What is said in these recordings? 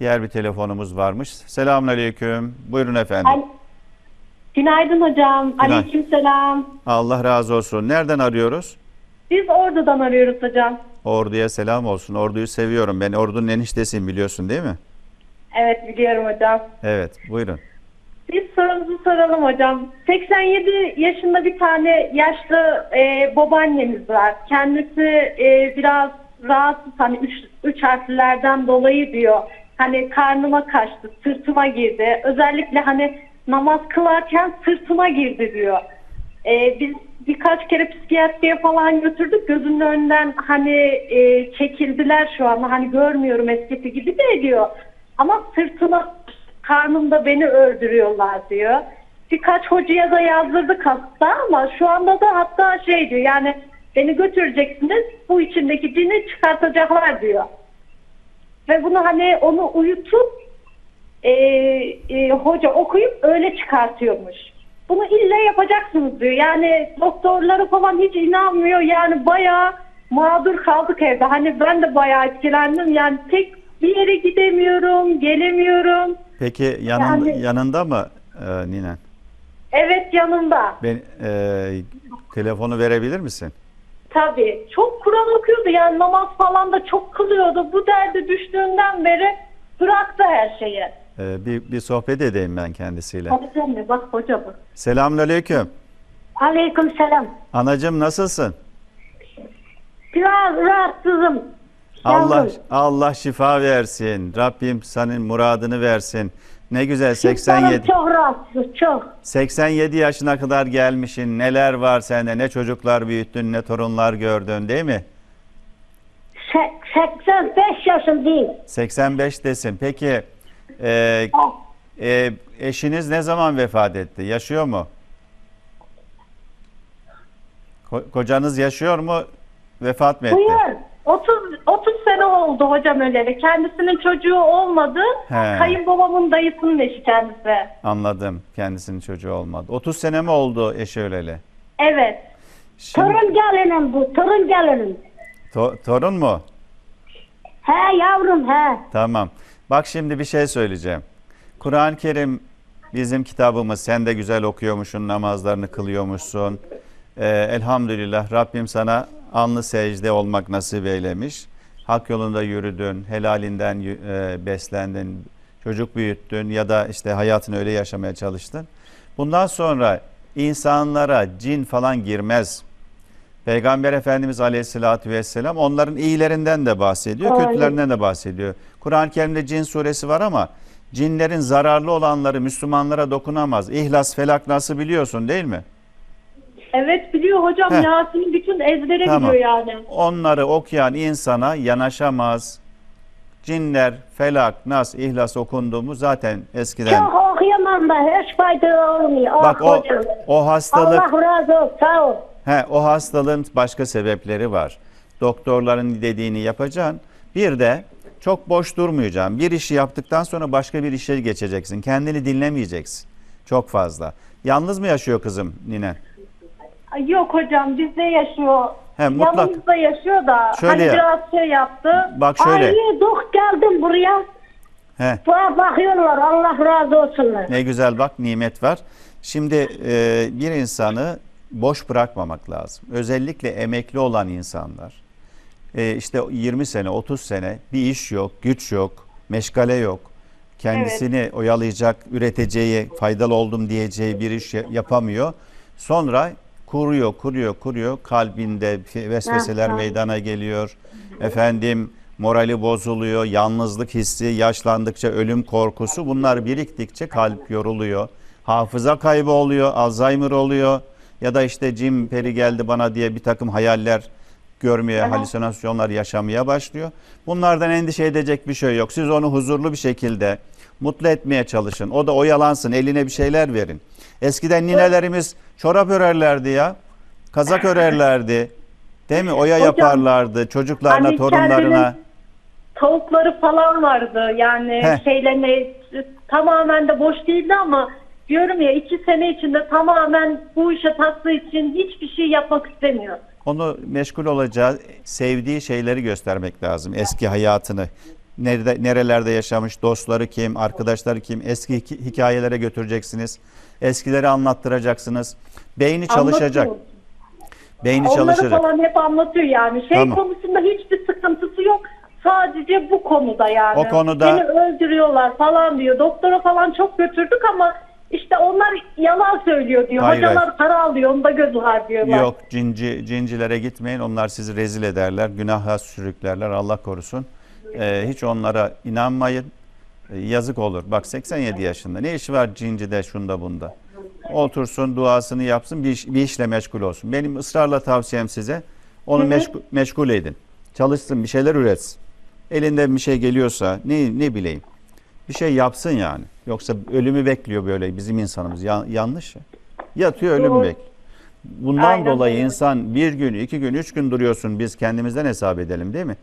Diğer bir telefonumuz varmış. Selamünaleyküm. Buyurun efendim. Al- Günaydın hocam. Aleykümselam. Allah razı olsun. Nereden arıyoruz? Biz Ordu'dan arıyoruz hocam. Ordu'ya selam olsun. Ordu'yu seviyorum. Ben Ordu'nun eniştesiyim biliyorsun değil mi? Evet biliyorum hocam. Evet. Buyurun. Biz sorumuzu soralım hocam. 87 yaşında bir tane yaşlı e, babaannemiz var. Kendisi e, biraz rahatsız hani üç, üç harflerden dolayı diyor. Hani karnıma kaçtı, sırtıma girdi. Özellikle hani namaz kılarken sırtıma girdi diyor. E, biz birkaç kere psikiyatriye falan götürdük. Gözünün önünden hani e, çekildiler şu anda. Hani görmüyorum eskisi gibi de diyor. Ama sırtıma karnımda beni öldürüyorlar diyor. Birkaç hocaya da yazdırdık hasta ama şu anda da hatta şey diyor yani beni götüreceksiniz bu içindeki cini çıkartacaklar diyor. Ve bunu hani onu uyutup e, e, hoca okuyup öyle çıkartıyormuş. Bunu illa yapacaksınız diyor. Yani doktorları falan hiç inanmıyor. Yani bayağı mağdur kaldık evde. Hani ben de bayağı etkilendim. Yani tek bir yere gidemiyorum, gelemiyorum. Peki yanında, Yani- yanında mı e, ninen? Evet yanımda. Ben, e, telefonu verebilir misin? Tabii. Çok Kur'an okuyordu. Yani namaz falan da çok kılıyordu. Bu derde düştüğünden beri bıraktı her şeyi. E, bir, bir sohbet edeyim ben kendisiyle. Sen de bak hoca bu. Selamünaleyküm. Aleyküm selam. Anacım nasılsın? Biraz rahatsızım. Allah Yavrum. Allah şifa versin. Rabbim senin muradını versin. Ne güzel Çocuklarım 87 çok rahatsız çok. 87 yaşına kadar gelmişsin. Neler var sende? Ne çocuklar büyüttün, ne torunlar gördün, değil mi? Se- 85 yaşındayım. 85 desin. Peki e, e, eşiniz ne zaman vefat etti? Yaşıyor mu? Ko- kocanız yaşıyor mu? Vefat mı etti? Buyur. 30 30 sene oldu hocam öleli. Kendisinin çocuğu olmadı. He. Kayınbabamın dayısının eşi kendisi. Anladım. Kendisinin çocuğu olmadı. 30 sene mi oldu eşi öleli? Evet. Şimdi, Torun gelinim bu. Torun gelinim. To- torun mu? He yavrum he. Tamam. Bak şimdi bir şey söyleyeceğim. Kur'an-ı Kerim bizim kitabımız. Sen de güzel okuyormuşsun, namazlarını kılıyormuşsun. Ee, elhamdülillah Rabbim sana anlı secde olmak nasip eylemiş. Hak yolunda yürüdün, helalinden e, beslendin, çocuk büyüttün ya da işte hayatını öyle yaşamaya çalıştın. Bundan sonra insanlara cin falan girmez. Peygamber Efendimiz Aleyhisselatü Vesselam onların iyilerinden de bahsediyor, Aynen. kötülerinden de bahsediyor. Kur'an-ı Kerim'de cin suresi var ama cinlerin zararlı olanları Müslümanlara dokunamaz. İhlas, Felak nasıl biliyorsun değil mi? Evet biliyor hocam. Heh. Yasin'i bütün ezbere Tamam. biliyor yani. Onları okuyan insana yanaşamaz. Cinler, Felak, Nas, İhlas okundu mu zaten eskiden. Çok okuyamam da hiç fayda olmuyor. Bak Ah o hocam. o hastalık Allah razı olsun. Sağ ol. He, o hastalığın başka sebepleri var. Doktorların dediğini yapacaksın. Bir de çok boş durmayacaksın. Bir işi yaptıktan sonra başka bir işe geçeceksin. Kendini dinlemeyeceksin. Çok fazla. Yalnız mı yaşıyor kızım nine? Yok hocam bizde yaşıyor. He, mutlak. Yanımızda yaşıyor da Şöyle hani ya. biraz şey yaptı. Bak şöyle. Ay dok geldim buraya. He, Bana bakıyorlar Allah razı olsunlar. ne güzel bak nimet var. Şimdi e, bir insanı boş bırakmamak lazım. Özellikle emekli olan insanlar. E, işte 20 sene, 30 sene bir iş yok, güç yok, meşgale yok. Kendisini oyalayacak, üreteceği, faydalı oldum diyeceği bir iş ya- yapamıyor. Sonra kuruyor, kuruyor, kuruyor. Kalbinde vesveseler meydana geliyor. Efendim morali bozuluyor, yalnızlık hissi, yaşlandıkça ölüm korkusu bunlar biriktikçe kalp yoruluyor. Hafıza kaybı oluyor, Alzheimer oluyor ya da işte cin peri geldi bana diye bir takım hayaller görmeye, Aha. halüsinasyonlar yaşamaya başlıyor. Bunlardan endişe edecek bir şey yok. Siz onu huzurlu bir şekilde mutlu etmeye çalışın. O da oyalansın, eline bir şeyler verin. Eskiden ninelerimiz çorap örerlerdi ya. Kazak örerlerdi. Değil mi? Oya Hocam, yaparlardı çocuklarına, hani torunlarına. Tavukları falan vardı yani Heh. şeylerine tamamen de boş değildi ama diyorum ya iki sene içinde tamamen bu işe taktığı için hiçbir şey yapmak istemiyor. Onu meşgul olacağı, sevdiği şeyleri göstermek lazım. Eski hayatını. nerede, nerelerde yaşamış, dostları kim, arkadaşları kim, eski hik- hikayelere götüreceksiniz. Eskileri anlattıracaksınız. Beyni çalışacak. Anlatıyor. Beyni Onları çalışacak. falan hep anlatıyor yani. Şey Tamam. konusunda hiçbir sıkıntısı yok. Sadece bu konuda yani. O konuda- Seni öldürüyorlar falan diyor. Doktora falan çok götürdük ama işte onlar yalan söylüyor diyor. Hayır, Hocalar hayır. para alıyor onda göz var diyorlar. Yok cinci cincilere gitmeyin. Onlar sizi rezil ederler, günaha sürüklerler. Allah korusun. Ee, hiç onlara inanmayın. Ee, yazık olur. Bak 87 yaşında. Ne işi var cincide şunda bunda? Otursun, duasını yapsın, bir, iş- bir işle meşgul olsun. Benim ısrarla tavsiyem size onu meşgul, meşgul edin. Çalışsın, bir şeyler üretsin. Elinde bir şey geliyorsa ne ne bileyim. Bir şey yapsın yani. Yoksa ölümü bekliyor böyle bizim insanımız. Ya- yanlış ya. Yatıyor ölümü bekliyor. Bundan Aynen dolayı insan bir gün, iki gün, üç gün duruyorsun. Biz kendimizden hesap edelim değil mi?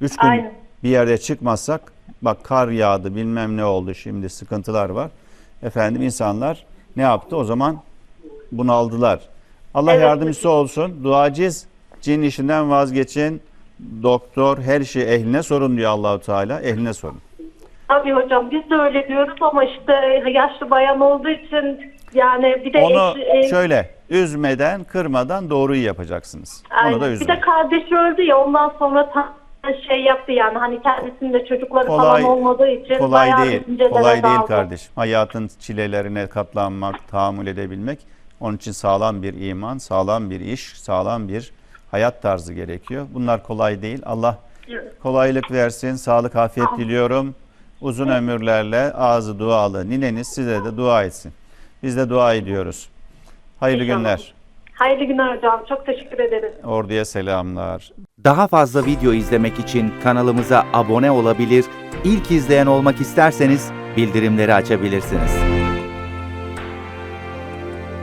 Üç gün Aynen. bir yerde çıkmazsak bak kar yağdı bilmem ne oldu şimdi sıkıntılar var. Efendim insanlar ne yaptı? O zaman bunu aldılar. Allah Evet. yardımcısı olsun. Duacıyız. Cin işinden vazgeçin. Doktor her şeyi ehline sorun diyor Allahu Teala. Ehline sorun. Tabii hocam biz de öyle diyoruz ama işte yaşlı bayan olduğu için yani bir de Onu eş- e, şöyle üzmeden, kırmadan doğruyu yapacaksınız. Onu Aynen. da Bir üzmeyin. de kardeşi öldü ya ondan sonra tam şey yaptı yani hani kendisinde çocukları Kolay- falan olmadığı için Kolay değil. Kolay değil daldı. kardeşim. Hayatın çilelerine katlanmak, tahammül edebilmek. Onun için sağlam bir iman, sağlam bir iş, sağlam bir hayat tarzı gerekiyor. Bunlar kolay değil. Allah kolaylık versin. Sağlık, afiyet diliyorum. Uzun ömürlerle ağzı dualı nineniz size de dua etsin. Biz de dua ediyoruz. Hayırlı İnşallah. günler. Hayırlı günler hocam. Çok teşekkür ederiz. Orduya selamlar. Daha fazla video izlemek için kanalımıza abone olabilir, ilk izleyen olmak isterseniz bildirimleri açabilirsiniz.